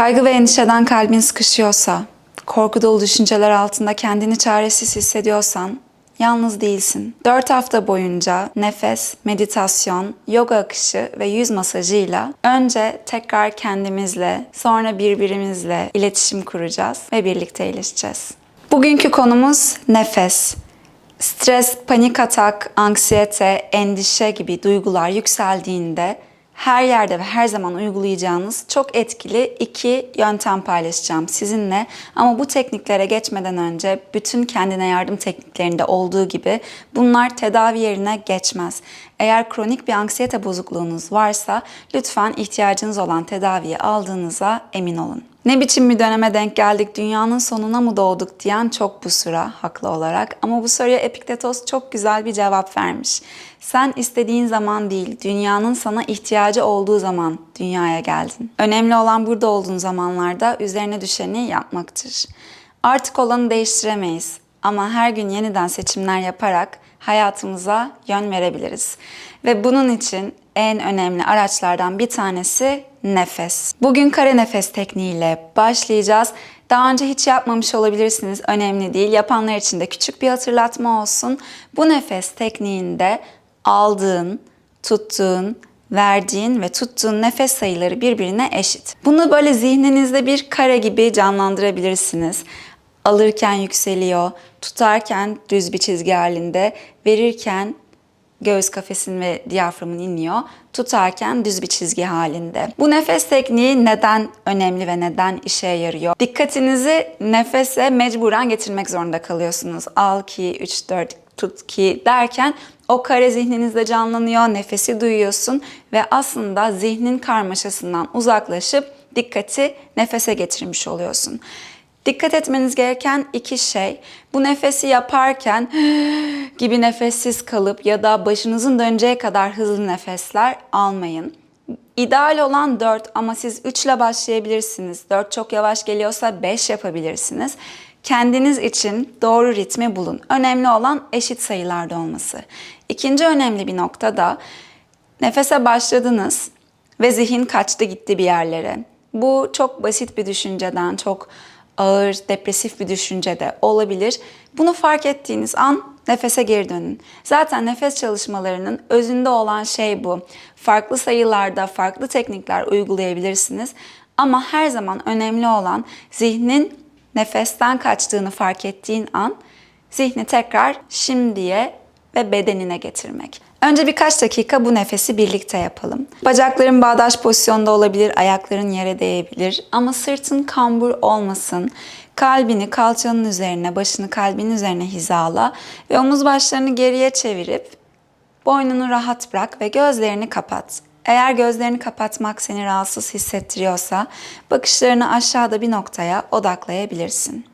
Kaygı ve endişeden kalbin sıkışıyorsa, korku dolu düşünceler altında kendini çaresiz hissediyorsan yalnız değilsin. 4 hafta boyunca nefes, meditasyon, yoga akışı ve yüz masajıyla önce tekrar kendimizle, sonra birbirimizle iletişim kuracağız ve birlikte iyileşeceğiz. Bugünkü konumuz nefes. Stres, panik atak, anksiyete, endişe gibi duygular yükseldiğinde her yerde ve her zaman uygulayacağınız çok etkili iki yöntem paylaşacağım sizinle. Ama bu tekniklere geçmeden önce bütün kendine yardım tekniklerinde olduğu gibi bunlar tedavi yerine geçmez. Eğer kronik bir anksiyete bozukluğunuz varsa lütfen ihtiyacınız olan tedaviyi aldığınıza emin olun. Ne biçim bir döneme denk geldik, dünyanın sonuna mı doğduk diyen çok bu sıra haklı olarak. Ama bu soruya Epiktetos çok güzel bir cevap vermiş. Sen istediğin zaman değil, dünyanın sana ihtiyacı olduğu zaman dünyaya geldin. Önemli olan burada olduğun zamanlarda üzerine düşeni yapmaktır. Artık olanı değiştiremeyiz ama her gün yeniden seçimler yaparak hayatımıza yön verebiliriz. Ve bunun için en önemli araçlardan bir tanesi nefes. Bugün kare nefes tekniğiyle başlayacağız. Daha önce hiç yapmamış olabilirsiniz. Önemli değil. Yapanlar için de küçük bir hatırlatma olsun. Bu nefes tekniğinde aldığın, tuttuğun, verdiğin ve tuttuğun nefes sayıları birbirine eşit. Bunu böyle zihninizde bir kare gibi canlandırabilirsiniz. Alırken yükseliyor, tutarken düz bir çizgi halinde, verirken göğüs kafesin ve diyaframın iniyor. Tutarken düz bir çizgi halinde. Bu nefes tekniği neden önemli ve neden işe yarıyor? Dikkatinizi nefese mecburen getirmek zorunda kalıyorsunuz. Al ki 3 4 tut ki derken o kare zihninizde canlanıyor, nefesi duyuyorsun ve aslında zihnin karmaşasından uzaklaşıp dikkati nefese getirmiş oluyorsun. Dikkat etmeniz gereken iki şey. Bu nefesi yaparken gibi nefessiz kalıp ya da başınızın döneceği kadar hızlı nefesler almayın. İdeal olan 4 ama siz 3 ile başlayabilirsiniz. 4 çok yavaş geliyorsa 5 yapabilirsiniz. Kendiniz için doğru ritmi bulun. Önemli olan eşit sayılarda olması. İkinci önemli bir nokta da nefese başladınız ve zihin kaçtı gitti bir yerlere. Bu çok basit bir düşünceden, çok ağır, depresif bir düşünce de olabilir. Bunu fark ettiğiniz an nefese geri dönün. Zaten nefes çalışmalarının özünde olan şey bu. Farklı sayılarda farklı teknikler uygulayabilirsiniz. Ama her zaman önemli olan zihnin nefesten kaçtığını fark ettiğin an zihni tekrar şimdiye ve bedenine getirmek. Önce birkaç dakika bu nefesi birlikte yapalım. Bacakların bağdaş pozisyonda olabilir, ayakların yere değebilir ama sırtın kambur olmasın. Kalbini kalçanın üzerine, başını kalbin üzerine hizala ve omuz başlarını geriye çevirip boynunu rahat bırak ve gözlerini kapat. Eğer gözlerini kapatmak seni rahatsız hissettiriyorsa bakışlarını aşağıda bir noktaya odaklayabilirsin.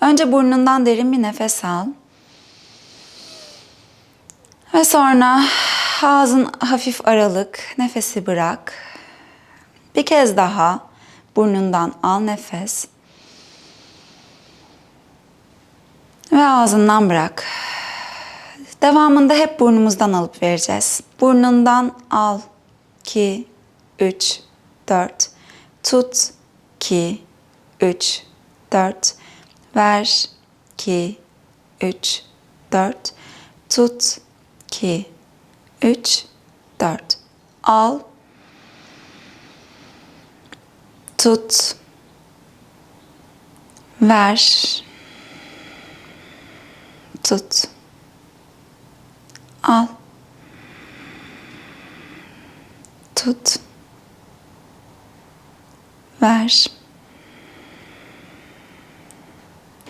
Önce burnundan derin bir nefes al. Ve sonra ağzın hafif aralık, nefesi bırak. Bir kez daha burnundan al nefes. Ve ağzından bırak. Devamında hep burnumuzdan alıp vereceğiz. Burnundan al. 2, 3, 4. Tut. 2, 3, 4. Ver. 2, 3, 4. Tut. 2, 3, 4. Al. Tut. Ver. Tut. Al. Tut. Ver.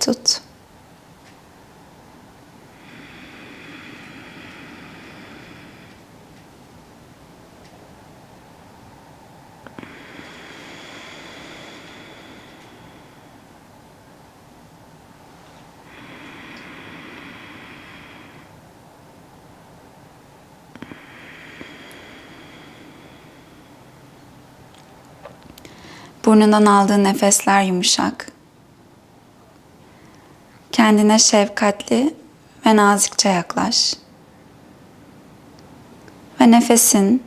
Tut. Burnundan aldığın nefesler yumuşak. Kendine şefkatli ve nazikçe yaklaş. Ve nefesin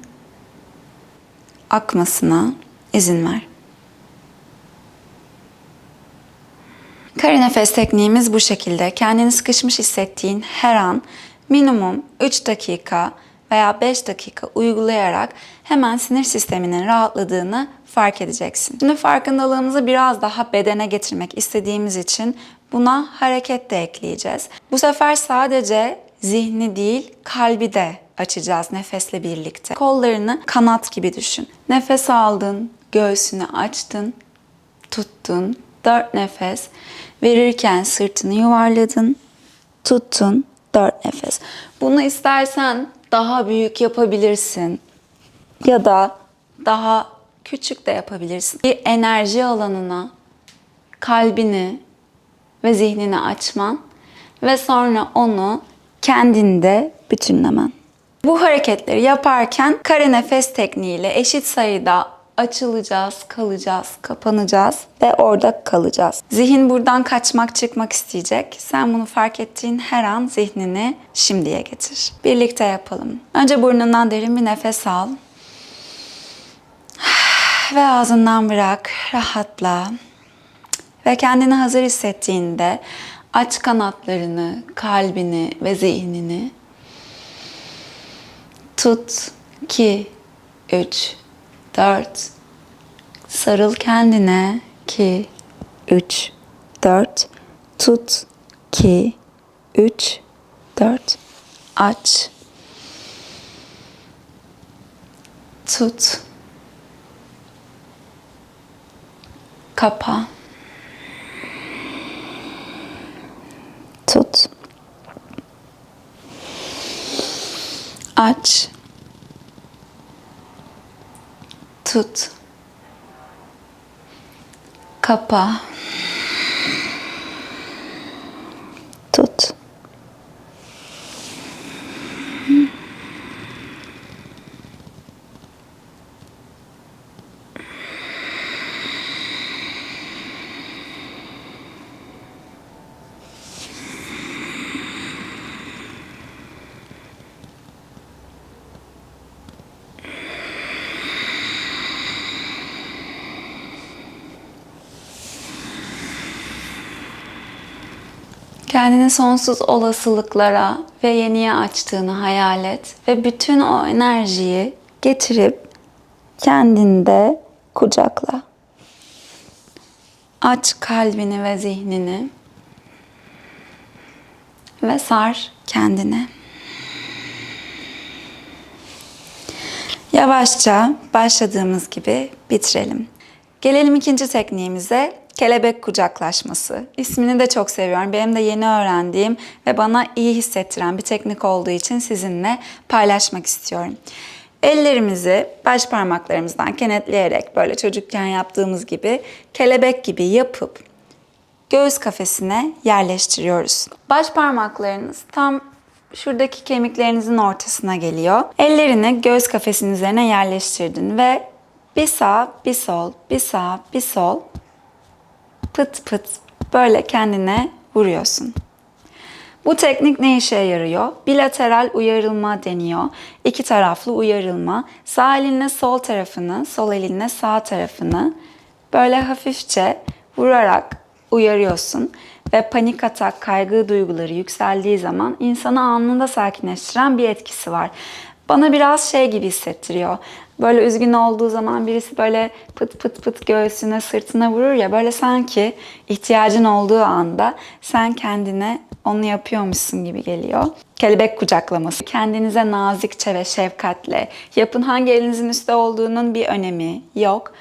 akmasına izin ver. Kare nefes tekniğimiz bu şekilde. Kendini sıkışmış hissettiğin her an minimum 3 dakika veya 5 dakika uygulayarak hemen sinir sisteminin rahatladığını fark edeceksin. Şimdi farkındalığımızı biraz daha bedene getirmek istediğimiz için buna hareket de ekleyeceğiz. Bu sefer sadece zihni değil kalbi de açacağız nefesle birlikte. Kollarını kanat gibi düşün. Nefes aldın, göğsünü açtın, tuttun, dört nefes. Verirken sırtını yuvarladın, tuttun, dört nefes. Bunu istersen daha büyük yapabilirsin ya da daha küçük de yapabilirsin. Bir enerji alanına kalbini ve zihnini açman ve sonra onu kendinde bütünlemen. Bu hareketleri yaparken kare nefes tekniğiyle eşit sayıda açılacağız, kalacağız, kapanacağız ve orada kalacağız. Zihin buradan kaçmak, çıkmak isteyecek. Sen bunu fark ettiğin her an zihnini şimdiye getir. Birlikte yapalım. Önce burnundan derin bir nefes al. Ve ağzından bırak, rahatla. Ve kendini hazır hissettiğinde aç kanatlarını, kalbini ve zihnini. Tut. 2 3 4 Sarıl kendine. 2 3 4 Tut. 2 3 4 Aç. Tut Kapa. Tut. Aç. Tut. Kapa Tut Kendini sonsuz olasılıklara ve yeniye açtığını hayal et ve bütün o enerjiyi getirip kendinde kucakla. Aç kalbini ve zihnini ve sar kendine. Yavaşça başladığımız gibi bitirelim. Gelelim ikinci tekniğimize kelebek kucaklaşması. İsmini de çok seviyorum. Benim de yeni öğrendiğim ve bana iyi hissettiren bir teknik olduğu için sizinle paylaşmak istiyorum. Ellerimizi baş parmaklarımızdan kenetleyerek böyle çocukken yaptığımız gibi kelebek gibi yapıp göğüs kafesine yerleştiriyoruz. Baş parmaklarınız tam şuradaki kemiklerinizin ortasına geliyor. Ellerini göğüs kafesinin üzerine yerleştirdin ve bir sağ, bir sol, bir sağ, bir sol pıt pıt böyle kendine vuruyorsun. Bu teknik ne işe yarıyor? Bilateral uyarılma deniyor. İki taraflı uyarılma. Sağ elinle sol tarafını, sol elinle sağ tarafını böyle hafifçe vurarak uyarıyorsun ve panik atak, kaygı duyguları yükseldiği zaman insanı anında sakinleştiren bir etkisi var. Bana biraz şey gibi hissettiriyor. Böyle üzgün olduğu zaman birisi böyle pıt pıt pıt göğsüne, sırtına vurur ya böyle sanki ihtiyacın olduğu anda sen kendine onu yapıyormuşsun gibi geliyor. Kelebek kucaklaması. Kendinize nazikçe ve şefkatle yapın. Hangi elinizin üstte olduğunun bir önemi yok.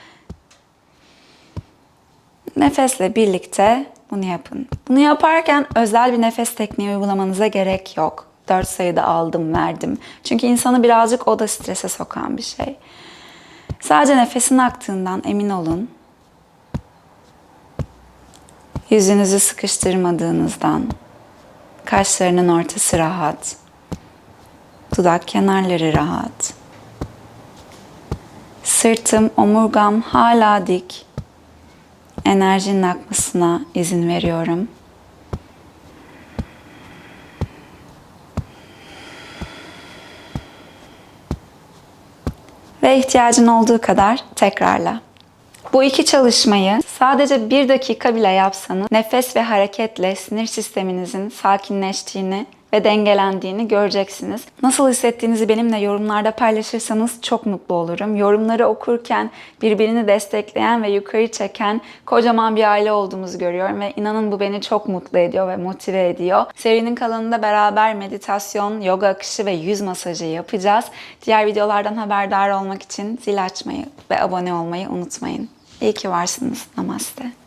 Nefesle birlikte bunu yapın. Bunu yaparken özel bir nefes tekniği uygulamanıza gerek yok. 4 sayıda aldım, verdim. Çünkü insanı birazcık o da strese sokan bir şey. Sadece nefesin aktığından emin olun. Yüzünüzü sıkıştırmadığınızdan, kaşlarının ortası rahat, dudak kenarları rahat. Sırtım, omurgam hala dik. Enerjinin akmasına izin veriyorum. Ve ihtiyacın olduğu kadar tekrarla. Bu iki çalışmayı sadece bir dakika bile yapsanız nefes ve hareketle sinir sisteminizin sakinleştiğini ve dengelendiğini göreceksiniz. Nasıl hissettiğinizi benimle yorumlarda paylaşırsanız çok mutlu olurum. Yorumları okurken birbirini destekleyen ve yukarı çeken kocaman bir aile olduğumuzu görüyorum ve inanın bu beni çok mutlu ediyor ve motive ediyor. Serinin kalanında beraber meditasyon, yoga akışı ve yüz masajı yapacağız. Diğer videolardan haberdar olmak için zil açmayı ve abone olmayı unutmayın. İyi ki varsınız. Namaste.